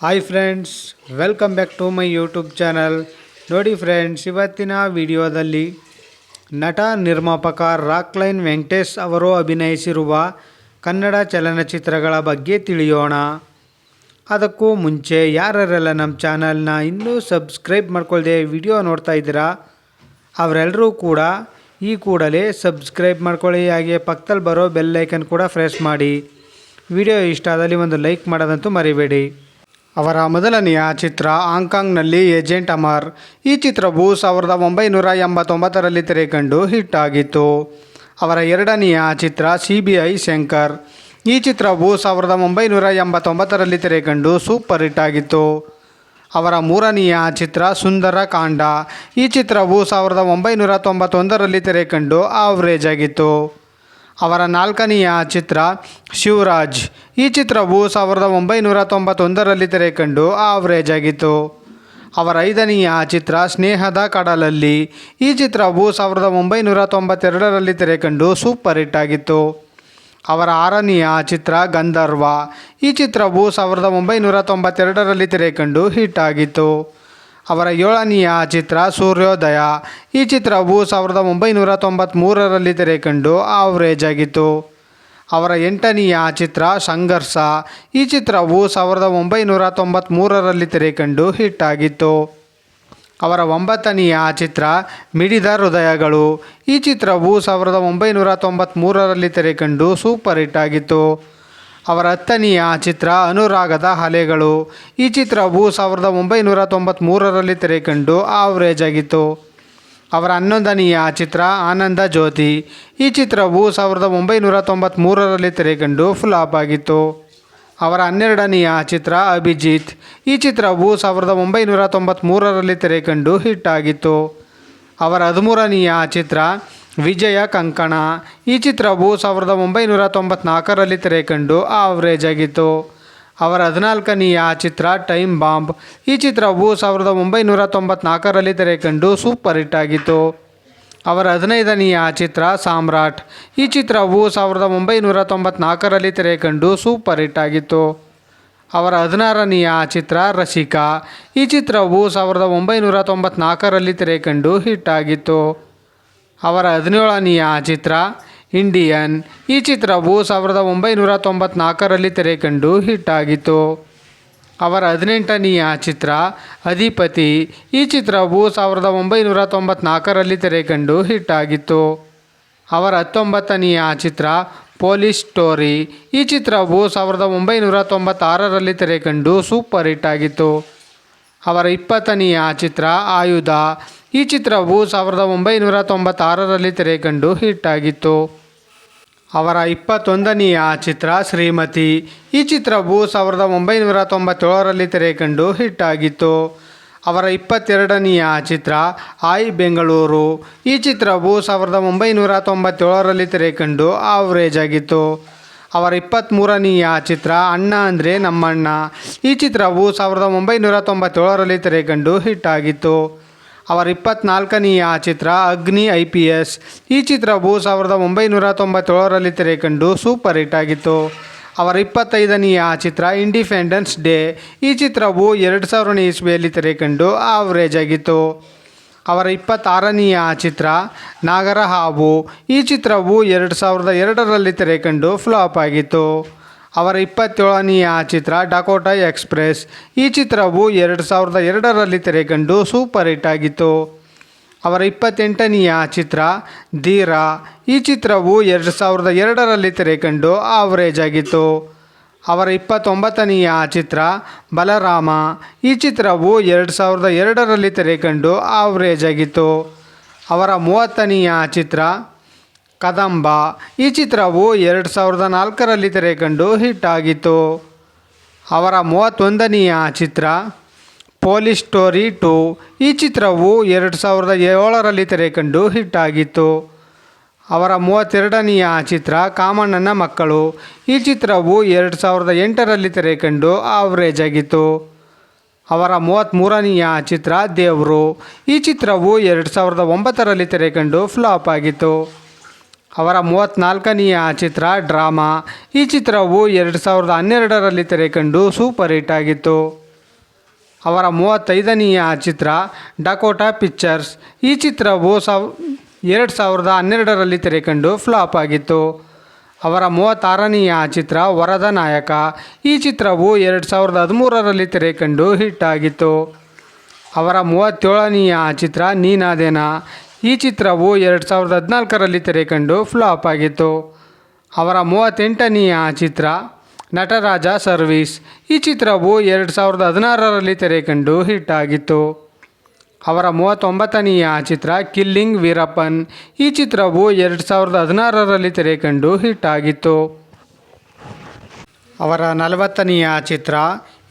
Hi friends welcome back to my YouTube channel ನೋಡಿ friends ಇವತ್ತಿನ ವಿಡಿಯೋದಲ್ಲಿ ನಟ ನಿರ್ಮಾಪಕ ರಾಕ್ಲೈನ್ ವೆಂಕಟೇಶ್ ಅವರು ಅಭಿನಯಿಸಿರುವ ಕನ್ನಡ ಚಲನಚಿತ್ರಗಳ ಬಗ್ಗೆ ತಿಳಿಯೋಣ. ಅದಕ್ಕೂ ಮುಂಚೆ ಯಾರ್ಯಾರೆಲ್ಲ ನಮ್ಮ ಚಾನಲ್ನ ಇನ್ನೂ ಸಬ್ಸ್ಕ್ರೈಬ್ ಮಾಡ್ಕೊಳ್ದೆ ವಿಡಿಯೋ ನೋಡ್ತಾ ಇದ್ದೀರಾ, ಅವರೆಲ್ಲರೂ ಕೂಡ ಈ ಕೂಡಲೇ ಸಬ್ಸ್ಕ್ರೈಬ್ ಮಾಡ್ಕೊಳ್ಳಿ, ಹಾಗೆ ಪಕ್ಕದಲ್ಲಿ ಬರೋ ಬೆಲ್ ಐಕನ್ ಕೂಡ ಪ್ರೆಸ್ ಮಾಡಿ. ವಿಡಿಯೋ ಇಷ್ಟ ಆದಲ್ಲಿ ಒಂದು ಲೈಕ್ ಮಾಡೋದಂತೂ ಮರಿಬೇಡಿ. ಅವರ ಮೊದಲನೆಯ ಚಿತ್ರ ಹಾಂಗ್ಕಾಂಗ್ನಲ್ಲಿ ಏಜೆಂಟ್ ಅಮರ್. ಈ ಚಿತ್ರವು ಸಾವಿರದ ಒಂಬೈನೂರ ಎಂಬತ್ತೊಂಬತ್ತರಲ್ಲಿ ತೆರೆಕಂಡು ಹಿಟ್ ಆಗಿತ್ತು. ಅವರ ಎರಡನೆಯ ಚಿತ್ರ ಸಿ ಬಿ ಐ ಶಂಕರ್. ಈ ಚಿತ್ರವು ಸಾವಿರದ ಒಂಬೈನೂರ ಎಂಬತ್ತೊಂಬತ್ತರಲ್ಲಿ ತೆರೆಕಂಡು ಸೂಪರ್ ಹಿಟ್ ಆಗಿತ್ತು. ಅವರ ಮೂರನೆಯ ಚಿತ್ರ ಸುಂದರ ಕಾಂಡ. ಈ ಚಿತ್ರವು ಸಾವಿರದ ಒಂಬೈನೂರ ತೊಂಬತ್ತೊಂದರಲ್ಲಿ ತೆರೆಕಂಡು ಆವ್ರೇಜ್ ಆಗಿತ್ತು. ಅವರ ನಾಲ್ಕನೆಯ ಚಿತ್ರ ಶಿವರಾಜ್. ಈ ಚಿತ್ರವು ಸಾವಿರದ ಒಂಬೈನೂರ ತೊಂಬತ್ತೊಂದರಲ್ಲಿ ತೆರೆಕಂಡು ಆವರೇಜ್ ಆಗಿತ್ತು ಅವರ ಐದನೆಯ ಚಿತ್ರ ಸ್ನೇಹದ ಕಡಲಲ್ಲಿ. ಈ ಚಿತ್ರವು ಸಾವಿರದ ಒಂಬೈನೂರ ತೊಂಬತ್ತೆರಡರಲ್ಲಿ ತೆರೆಕಂಡು ಸೂಪರ್ ಹಿಟ್ ಆಗಿತ್ತು. ಅವರ ಆರನೆಯ ಚಿತ್ರ ಗಂಧರ್ವ. ಈ ಚಿತ್ರವು ಸಾವಿರದ ಒಂಬೈನೂರ ತೊಂಬತ್ತೆರಡರಲ್ಲಿ ತೆರೆಕಂಡು ಹಿಟ್ ಆಗಿತ್ತು. ಅವರ ಏಳನೆಯ ಚಿತ್ರ ಸೂರ್ಯೋದಯ. ಈ ಚಿತ್ರವು ಸಾವಿರದ ಒಂಬೈನೂರ ತೊಂಬತ್ತ್ಮೂರರಲ್ಲಿ ತೆರೆಕಂಡು ಆವರೇಜ್ ಆಗಿತ್ತು ಅವರ ಎಂಟನೆಯ ಚಿತ್ರ ಸಂಘರ್ಷ. ಈ ಚಿತ್ರವು ಸಾವಿರದ ಒಂಬೈನೂರ ತೊಂಬತ್ತ್ಮೂರರಲ್ಲಿ ತೆರೆಕಂಡು ಹಿಟ್ ಆಗಿತ್ತು ಅವರ ಒಂಬತ್ತನೆಯ ಚಿತ್ರ ಮಿಡಿದ ಹೃದಯಗಳು. ಈ ಚಿತ್ರವು ಸಾವಿರದ ಒಂಬೈನೂರ ತೊಂಬತ್ತ್ಮೂರರಲ್ಲಿ ತೆರೆಕಂಡು ಸೂಪರ್ ಹಿಟ್ ಆಗಿತ್ತು. ಅವರ ಹತ್ತನೆಯ ಚಿತ್ರ ಅನುರಾಗದ ಅಲೆಗಳು ಈ ಚಿತ್ರವು ಸಾವಿರದ ಒಂಬೈನೂರ ತೊಂಬತ್ತ್ಮೂರರಲ್ಲಿ ತೆರೆಕಂಡು ಆವರೇಜ್ ಆಗಿತ್ತು. ಅವರ ಹನ್ನೊಂದನೆಯ ಚಿತ್ರ ಆನಂದ ಜ್ಯೋತಿ. ಈ ಚಿತ್ರವು ಸಾವಿರದ ಒಂಬೈನೂರ ತೊಂಬತ್ತ್ಮೂರರಲ್ಲಿ ತೆರೆಕಂಡು ಫ್ಲಾಪ್ ಆಗಿತ್ತು. ಅವರ ಹನ್ನೆರಡನೆಯ ಚಿತ್ರ ಅಭಿಜಿತ್. ಈ ಚಿತ್ರವು ಸಾವಿರದ ಒಂಬೈನೂರ ತೊಂಬತ್ತ್ಮೂರರಲ್ಲಿ ತೆರೆಕಂಡು ಹಿಟ್ ಆಗಿತ್ತು. ಅವರ ಹದಿಮೂರನೆಯ ಚಿತ್ರ ವಿಜಯ ಕಂಕಣ. ಈ ಚಿತ್ರವು ಸಾವಿರದ ಒಂಬೈನೂರ ತೊಂಬತ್ನಾಲ್ಕರಲ್ಲಿ ತೆರೆಕಂಡು ಆವರೇಜ್ ಆಗಿತ್ತು ಅವರ ಹದಿನಾಲ್ಕನೆಯ ಚಿತ್ರ ಟೈಮ್ ಬಾಂಬ್. ಈ ಚಿತ್ರವು ಸಾವಿರದ ಒಂಬೈನೂರ ತೊಂಬತ್ನಾಲ್ಕರಲ್ಲಿ ತೆರೆಕಂಡು ಸೂಪರ್ ಹಿಟ್ ಆಗಿತ್ತು. ಅವರ ಹದಿನೈದನೆಯ ಚಿತ್ರ ಸಾಮ್ರಾಟ್. ಈ ಚಿತ್ರವು ಸಾವಿರದ ಒಂಬೈನೂರ ತೊಂಬತ್ನಾಲ್ಕರಲ್ಲಿ ತೆರೆಕಂಡು ಸೂಪರ್ ಹಿಟ್ ಆಗಿತ್ತು. ಅವರ ಹದಿನಾರನೆಯ ಚಿತ್ರ ರಸಿಕಾ. ಈ ಚಿತ್ರವು ಸಾವಿರದ ಒಂಬೈನೂರ ತೊಂಬತ್ನಾಲ್ಕರಲ್ಲಿ ತೆರೆಕಂಡು ಹಿಟ್ ಆಗಿತ್ತು. ಅವರ ಹದಿನೇಳನೆಯ ಚಿತ್ರ, ಇಂಡಿಯನ್ ಈ ಚಿತ್ರವು ಸಾವಿರದ ಒಂಬೈನೂರ ತೊಂಬತ್ನಾಲ್ಕರಲ್ಲಿ ತೆರೆಕಂಡು ಹಿಟ್ ಆಗಿತ್ತು ಅವರ ಹದಿನೆಂಟನೆಯ ಚಿತ್ರ, ಅಧಿಪತಿ ಈ ಚಿತ್ರವು ಸಾವಿರದ ಒಂಬೈನೂರ ತೊಂಬತ್ನಾಲ್ಕರಲ್ಲಿ ತೆರೆಕಂಡು ಹಿಟ್ ಆಗಿತ್ತು ಅವರ ಹತ್ತೊಂಬತ್ತನೆಯ ಚಿತ್ರ, ಪೊಲೀಸ್ ಸ್ಟೋರಿ ಈ ಚಿತ್ರವು ಸಾವಿರದ ಒಂಬೈನೂರ ತೊಂಬತ್ತಾರರಲ್ಲಿ ತೆರೆಕಂಡು ಸೂಪರ್ ಹಿಟ್ ಆಗಿತ್ತು ಅವರ ಇಪ್ಪತ್ತನೆಯ ಚಿತ್ರ, ಆಯುಧ ಈ ಚಿತ್ರವು ಸಾವಿರದ ಒಂಬೈನೂರ ತೊಂಬತ್ತಾರರಲ್ಲಿ ತೆರೆಕಂಡು ಹಿಟ್ ಆಗಿತ್ತು ಅವರ ಇಪ್ಪತ್ತೊಂದನೆಯ ಚಿತ್ರ ಶ್ರೀಮತಿ. ಈ ಚಿತ್ರವು ಸಾವಿರದ ಒಂಬೈನೂರ ತೊಂಬತ್ತೇಳರಲ್ಲಿ ತೆರೆಕಂಡು ಹಿಟ್ ಆಗಿತ್ತು ಅವರ ಇಪ್ಪತ್ತೆರಡನೆಯ ಚಿತ್ರ ಆಯ್ ಬೆಂಗಳೂರು. ಈ ಚಿತ್ರವು ಸಾವಿರದ ಒಂಬೈನೂರ ತೊಂಬತ್ತೇಳರಲ್ಲಿ ತೆರೆಕಂಡು ಆವರೇಜ್ ಆಗಿತ್ತು. ಅವರ ಇಪ್ಪತ್ತ್ಮೂರನೆಯ ಚಿತ್ರ ಅಣ್ಣ ಅಂದರೆ ನಮ್ಮಣ್ಣ. ಈ ಚಿತ್ರವು ಸಾವಿರದ ಒಂಬೈನೂರ ತೊಂಬತ್ತೇಳರಲ್ಲಿ ತೆರೆಕಂಡು ಹಿಟ್ ಆಗಿತ್ತು ಅವರ ಇಪ್ಪತ್ನಾಲ್ಕನೆಯ ಚಿತ್ರ ಅಗ್ನಿ ಐ ಪಿ ಎಸ್. ಈ ಚಿತ್ರವು ಸಾವಿರದ ಒಂಬೈನೂರ ತೊಂಬತ್ತೇಳರಲ್ಲಿ ತೆರೆಕಂಡು ಸೂಪರ್ ಹಿಟ್ ಆಗಿತ್ತು. ಅವರ ಇಪ್ಪತ್ತೈದನೆಯ ಚಿತ್ರ ಇಂಡಿಪೆಂಡೆನ್ಸ್ ಡೇ ಈ ಚಿತ್ರವು ಎರಡು ಸಾವಿರನೇ ಇಸ್ವಿಯಲ್ಲಿ ತೆರೆಕಂಡು ಆವರೇಜ್ ಆಗಿತ್ತು. ಅವರ ಇಪ್ಪತ್ತಾರನೆಯ ಚಿತ್ರ ನಾಗರ ಹಾವು ಈ ಚಿತ್ರವು ಎರಡು ಸಾವಿರದ ಎರಡರಲ್ಲಿ ತೆರೆಕಂಡು ಫ್ಲಾಪ್ ಆಗಿತ್ತು. ಅವರ ಇಪ್ಪತ್ತೇಳನೆಯ ಚಿತ್ರ ಡಕೋಟಾ ಎಕ್ಸ್ಪ್ರೆಸ್. ಈ ಚಿತ್ರವು ಎರಡು ಸಾವಿರದ ಎರಡರಲ್ಲಿ ತೆರೆಕಂಡು ಸೂಪರ್ ಹಿಟ್ ಆಗಿತ್ತು. ಅವರ ಇಪ್ಪತ್ತೆಂಟನೆಯ ಚಿತ್ರ ಧೀರಾ. ಈ ಚಿತ್ರವು ಎರಡು ಸಾವಿರದ ಎರಡರಲ್ಲಿ ತೆರೆಕಂಡು ಆವರೇಜ್ ಆಗಿತ್ತು. ಅವರ ಇಪ್ಪತ್ತೊಂಬತ್ತನೆಯ ಚಿತ್ರ ಬಲರಾಮ. ಈ ಚಿತ್ರವು ಎರಡು ಸಾವಿರದ ಎರಡರಲ್ಲಿ ತೆರೆಕಂಡು ಆವರೇಜ್ ಆಗಿತ್ತು. ಅವರ ಮೂವತ್ತನೆಯ ಚಿತ್ರ ಕದಂಬ. ಈ ಚಿತ್ರವು ಎರಡು ಸಾವಿರದ ನಾಲ್ಕರಲ್ಲಿ ತೆರೆಕಂಡು ಹಿಟ್ ಆಗಿತ್ತು ಅವರ ಮೂವತ್ತೊಂದನೆಯ ಚಿತ್ರ, ಪೊಲೀಸ್ ಸ್ಟೋರಿ ಟು. ಈ ಚಿತ್ರವು ಎರಡು ಸಾವಿರದ ಏಳರಲ್ಲಿ ತೆರೆಕಂಡು ಹಿಟ್ ಆಗಿತ್ತು ಅವರ ಮೂವತ್ತೆರಡನೆಯ ಚಿತ್ರ, ಕಾಮಣ್ಣನ ಮಕ್ಕಳು. ಈ ಚಿತ್ರವು ಎರಡು ಸಾವಿರದ ಎಂಟರಲ್ಲಿ ತೆರೆಕಂಡು ಆವರೇಜ್ ಆಗಿತ್ತು. ಅವರ ಮೂವತ್ತ್ಮೂರನೆಯ ಚಿತ್ರ, ದೇವರು. ಈ ಚಿತ್ರವು ಎರಡು ಸಾವಿರದ ಒಂಬತ್ತರಲ್ಲಿ ತೆರೆಕಂಡು ಫ್ಲಾಪ್ ಆಗಿತ್ತು. ಅವರ ಮೂವತ್ತ್ನಾಲ್ಕನೆಯ ಚಿತ್ರ ಡ್ರಾಮಾ. ಈ ಚಿತ್ರವು ಎರಡು ಸಾವಿರದ ಹನ್ನೆರಡರಲ್ಲಿ ತೆರೆಕಂಡು ಸೂಪರ್ ಹಿಟ್ ಆಗಿತ್ತು. ಅವರ ಮೂವತ್ತೈದನೆಯ ಚಿತ್ರ ಡಕೋಟಾ ಪಿಕ್ಚರ್ಸ್. ಈ ಚಿತ್ರವು ಸಾವ್ ಎರಡು ಸಾವಿರದ ಹನ್ನೆರಡರಲ್ಲಿ ತೆರೆಕಂಡು ಫ್ಲಾಪ್ ಆಗಿತ್ತು. ಅವರ ಮೂವತ್ತಾರನೆಯ ಚಿತ್ರ ವರದ ನಾಯಕ. ಈ ಚಿತ್ರವು ಎರಡು ಸಾವಿರದ ಹದಿಮೂರರಲ್ಲಿ ತೆರೆಕಂಡು ಹಿಟ್ ಆಗಿತ್ತು. ಅವರ ಮೂವತ್ತೇಳನೆಯ ಚಿತ್ರ ನೀನಾದೇನ. ಈ ಚಿತ್ರವು ಎರಡು ಸಾವಿರದ ಹದಿನಾಲ್ಕರಲ್ಲಿ ತೆರೆಕಂಡು ಫ್ಲಾಪ್ ಆಗಿತ್ತು. ಅವರ ಮೂವತ್ತೆಂಟನೆಯ ಚಿತ್ರ, ನಟರಾಜ ಸರ್ವೀಸ್. ಈ ಚಿತ್ರವು ಎರಡು ಸಾವಿರದ ಹದಿನಾರರಲ್ಲಿ ತೆರೆಕಂಡು ಹಿಟ್ ಆಗಿತ್ತು. ಅವರ ಮೂವತ್ತೊಂಬತ್ತನೆಯ ಚಿತ್ರ, ಕಿಲ್ಲಿಂಗ್ ವೀರಪ್ಪನ್. ಈ ಚಿತ್ರವು ಎರಡು ಸಾವಿರದ ಹದಿನಾರರಲ್ಲಿ ತೆರೆಕಂಡು ಹಿಟ್ ಆಗಿತ್ತು. ಅವರ ನಲವತ್ತನೆಯ ಚಿತ್ರ,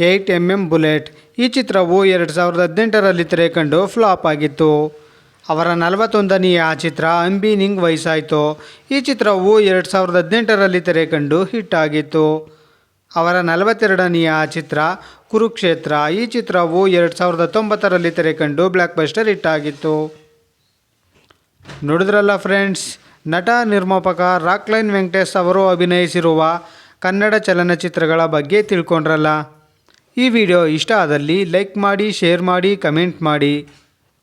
ಏಯ್ಟ್ ಎಂ ಎಂ ಬುಲೆಟ್. ಈ ಚಿತ್ರವು ಎರಡು ಸಾವಿರದ ಹದಿನೆಂಟರಲ್ಲಿ ತೆರೆಕಂಡು ಫ್ಲಾಪ್ ಆಗಿತ್ತು. ಅವರ ನಲವತ್ತೊಂದನೆಯ ಚಿತ್ರ ಅಂಬಿ ನಿಂಗ್ ವಯಸ್ಸಾಯಿತು. ಈ ಚಿತ್ರವು ಎರಡು ಸಾವಿರದ ಹದಿನೆಂಟರಲ್ಲಿ ತೆರೆಕಂಡು ಹಿಟ್ ಆಗಿತ್ತು. ಅವರ ನಲವತ್ತೆರಡನೆಯ ಚಿತ್ರ ಕುರುಕ್ಷೇತ್ರ. ಈ ಚಿತ್ರವು ಎರಡು ಸಾವಿರದ ಹತ್ತೊಂಬತ್ತರಲ್ಲಿ ತೆರೆಕಂಡು ಬ್ಲ್ಯಾಕ್ ಬಸ್ಟರ್ ಹಿಟ್ ಆಗಿತ್ತು. ನೋಡಿದ್ರಲ್ಲ ಫ್ರೆಂಡ್ಸ್, ನಟ, ನಿರ್ಮಾಪಕ ರಾಕ್ಲೈನ್ ವೆಂಕಟೇಶ್ ಅವರು ಅಭಿನಯಿಸಿರುವ ಕನ್ನಡ ಚಲನಚಿತ್ರಗಳ ಬಗ್ಗೆ ತಿಳ್ಕೊಂಡ್ರಲ್ಲ. ಈ ವಿಡಿಯೋ ಇಷ್ಟ ಆದಲ್ಲಿ ಲೈಕ್ ಮಾಡಿ, ಶೇರ್ ಮಾಡಿ, ಕಮೆಂಟ್ ಮಾಡಿ.